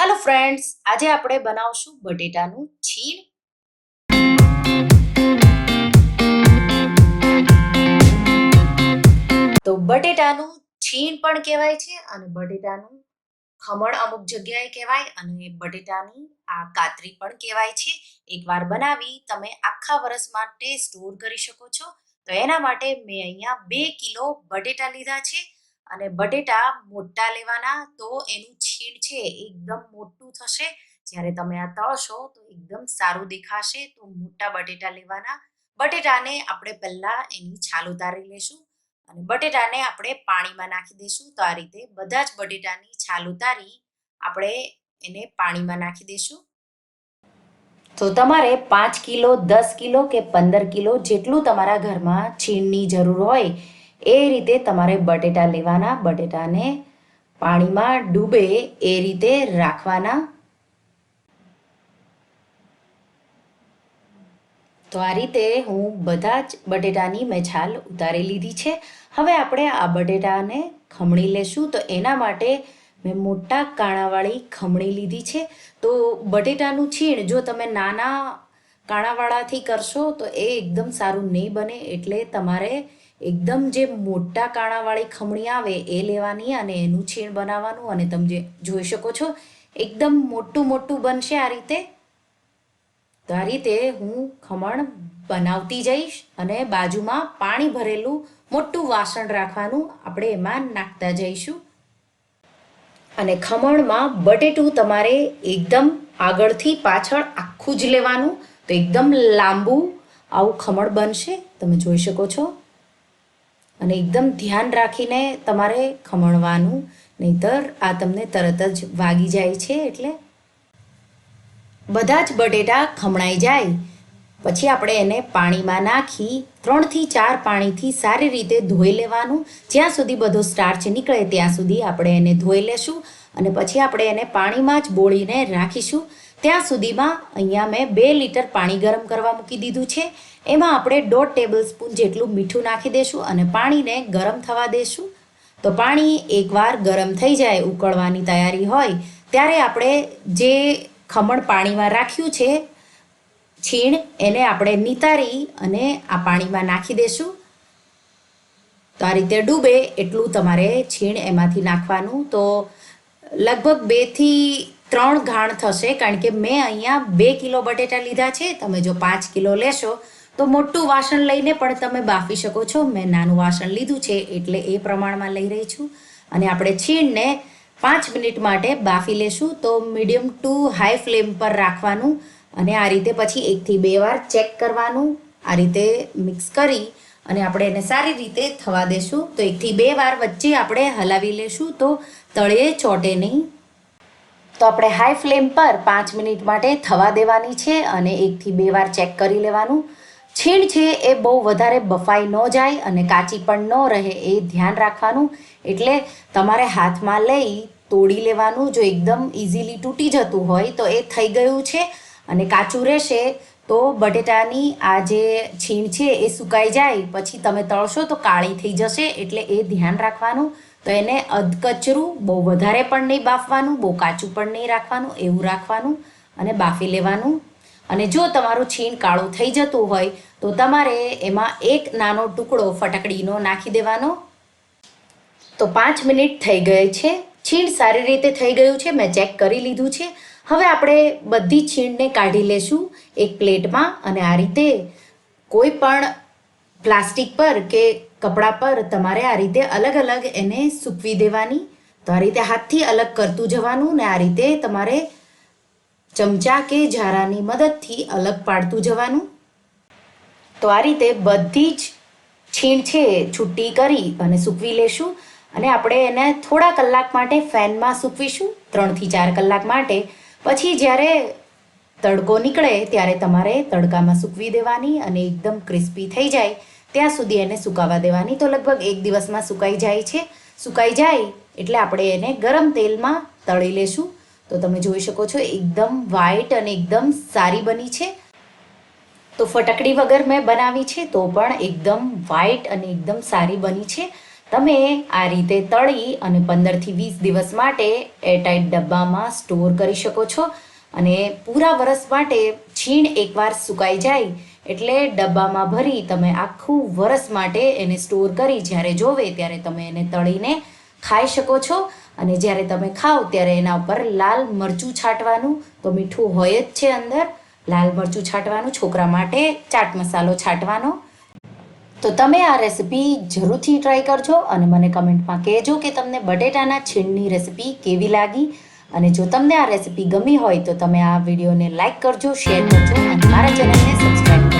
Hello friends આજે આપણે બનાવશું બટેટાનું છીણ. તો બટેટાનું છીણ પણ કહેવાય છે અને બટેટાનું ખમણ અમુક જગ્યાએ કહેવાય અને બટેટાની આ કાતરી પણ કહેવાય છે. એકવાર બનાવી તમે આખા વર્ષ માટે સ્ટોર કરી શકો છો. તો એના માટે મેં અહીંયા બે કિલો બટેટા લીધા છે. અને બટેટા મોટા લેવાના તો એનું છીણ છે એકદમ મોટું થશે. જ્યારે તમે આ તળશો તો એકદમ સારું દેખાશે. તો મોટા બટેટા લેવાના. બટેટાને આપણે પહેલા એની છાલ ઉતારી લેશું અને બટેટાને આપણે પાણીમાં નાખી દઈશું તો આ રીતે બધા જ બટેટાની છાલ ઉતારી આપણે એને પાણીમાં નાખી દઈશું તો તમારે પાંચ કિલો, દસ કિલો કે પંદર કિલો જેટલું તમારા ઘરમાં છીણની જરૂર હોય એ રીતે તમારે બટેટા લેવાના, બટેટાને પાણીમાં ડૂબે એ રીતે રાખવાના. તો આ રીતે હું બધા જ બટેટાની મેં છાલ ઉતારી લીધી છે. હવે આપણે આ બટેટાને ખમણી લેશું. તો એના માટે મેં મોટા કાણાવાળી ખમણી લીધી છે. તો બટેટાનું છીણ જો તમે નાના કાણાવાળાથી કરશો તો એ એકદમ સારું નહીં બને એટલે તમારે એકદમ જે મોટા કાણાવાળી ખમણી આવે એ લેવાની અને એનું છીણ બનાવવાનું અને તમે જે જોઈ શકો છો, એકદમ મોટું મોટું બનશે આ રીતે. તો આ રીતે હું ખમણ બનાવતી જઈશ અને બાજુમાં પાણી ભરેલું મોટું વાસણ રાખવાનું આપણે એમાં નાખતા જઈશું. અને ખમણમાં બટેટું તમારે એકદમ આગળથી પાછળ આખું જ લેવાનું, તો એકદમ લાંબુ આવું ખમણ બનશે, તમે જોઈ શકો છો. અને એકદમ ધ્યાન રાખીને તમારે ખમણવાનું, નહીતર આ તમને તરત જ વાગી જાય છે એટલે બધા જ બટેટા ખમણાઈ જાય. પછી આપણે એને પાણીમાં નાખી ત્રણથી ચાર પાણીથી સારી રીતે ધોઈ લેવાનું. જ્યાં સુધી બધો સ્ટાર્ચ નીકળે ત્યાં સુધી આપણે એને ધોઈ લેશું અને પછી આપણે એને પાણીમાં જ બોળીને રાખીશું. ત્યાં સુધીમાં અહીંયા મેં બે લીટર પાણી ગરમ કરવા મૂકી દીધું છે. એમાં આપણે દોઢ ટેબલ સ્પૂન જેટલું મીઠું નાખી દઈશું અને પાણીને ગરમ થવા દઈશું તો પાણી એકવાર ગરમ થઈ જાય, ઉકળવાની તૈયારી હોય, ત્યારે આપણે જે ખમણ પાણીમાં રાખ્યું છે, છીણ એને આપણે નિતારી અને આ પાણીમાં નાખી દઈશું તો આ રીતે ડૂબે એટલું તમારે છીણ એમાંથી નાખવાનું. તો લગભગ બેથી ત્રણ ઘાણ થશે, કારણ કે મેં અહીંયા બે કિલો બટેટા લીધા છે. તમે જો પાંચ કિલો લેશો, તો મોટું વાસણ લઈને પણ તમે બાફી શકો છો. મેં નાનું વાસણ લીધું છે, એટલે એ પ્રમાણમાં લઈ રહી છું. અને આપણે છીણને પાંચ મિનિટ માટે બાફી લેશું. તો મીડિયમ ટુ હાઈ ફ્લેમ પર રાખવાનું. અને આ રીતે પછી એકથી બે વાર ચેક કરવાનું. આ રીતે મિક્સ કરી અને આપણે એને સારી રીતે થવા દેશું. તો એકથી બે વાર વચ્ચે આપણે હલાવી લેશું. તો તળે ચોટે નહીં. તો આપણે હાઈ ફ્લેમ પર પાંચ મિનિટ માટે થવા દેવાની છે અને એકથી બે વાર ચેક કરી લેવાનું. છીણ છે એ બહુ વધારે બફાઈ ન જાય અને કાચી પણ ન રહે એ ધ્યાન રાખવાનું. એટલે તમારે હાથમાં લઈ તોડી લેવાનું. જો એકદમ ઇઝીલી તૂટી જતું હોય તો એ થઈ ગયું છે અને કાચું રહેશે તો બટેટાની આ જે છીણ છે એ સુકાઈ જાય. પછી તમે તળશો તો કાળી થઈ જશે એટલે એ ધ્યાન રાખવાનું. તો એને અધકચરું બહુ વધારે પણ નહીં બાફવાનું, બહુ કાચું પણ નહીં રાખવાનું, એવું રાખવાનું અને બાફી લેવાનું. અને જો તમારું છીણ કાળું થઈ જતું હોય, તો તમારે એમાં એક નાનો ટુકડો ફટકડીનો નાખી દેવાનો. તો પાંચ મિનિટ થઈ ગઈ છે. છીણ સારી રીતે થઈ ગયું છે. મેં ચેક કરી લીધું છે. હવે આપણે બધી છીણને કાઢી લેશું એક પ્લેટમાં. અને આ રીતે કોઈ પણ પ્લાસ્ટિક પર કે કપડા પર તમારે આ રીતે અલગ અલગ એને સૂકવી દેવાની. તો આ રીતે હાથથી અલગ કરતું જવાનું ને આ રીતે તમારે ચમચા કે ઝારાની મદદથી અલગ પાડતું જવાનું. તો આ રીતે બધી જ છીણ છે છૂટી કરી અને સૂકવી લેશું અને આપણે એને થોડા કલાક માટે ફેનમાં સૂકવીશું ત્રણથી ચાર કલાક માટે. પછી જ્યારે તડકો નીકળે ત્યારે તમારે તડકામાં સૂકવી દેવાની અને એકદમ ક્રિસ્પી થઈ જાય. ત્યાં સુધી એને સુકાવા દેવાની. તો લગભગ એક દિવસમાં સુકાઈ જાય છે. સુકાઈ જાય એટલે આપણે એને ગરમ તેલમાં તળી લેશું. તો તમે જોઈ શકો છો, એકદમ વ્હાઈટ અને એકદમ સારી બની છે. તો ફટકડી વગર મેં બનાવી છે, તો પણ એકદમ વ્હાઈટ અને એકદમ સારી બની છે. તમે આ રીતે તળી અને પંદરથી વીસ દિવસ માટે એરટાઇટ ડબ્બામાં સ્ટોર કરી શકો છો. અને પૂરા વરસ માટે છીણ એકવાર સુકાઈ જાય એટલે ડબ્બામાં ભરી તમે આખું વરસ માટે એને સ્ટોર કરી, જ્યારે જોવે ત્યારે તમે એને તળીને ખાઈ શકો છો. અને જ્યારે તમે ખાઓ ત્યારે એના ઉપર લાલ મરચું છાંટવાનું, તો મીઠું હોય જ છે અંદર. લાલ મરચું છાંટવાનું, છોકરા માટે ચાટ મસાલો છાંટવાનો. તો તમે આ રેસીપી જરૂરથી ટ્રાય કરજો અને મને કમેન્ટમાં કહેજો કે તમને બટેટાના છીણની રેસિપી કેવી લાગી. અને જો તમને આ રેસીપી ગમી હોય તો તમે આ વિડીયોને લાઇક કરજો શેર કરજો અને મારા ચેનલને સબસ્ક્રાઈબ કરજો.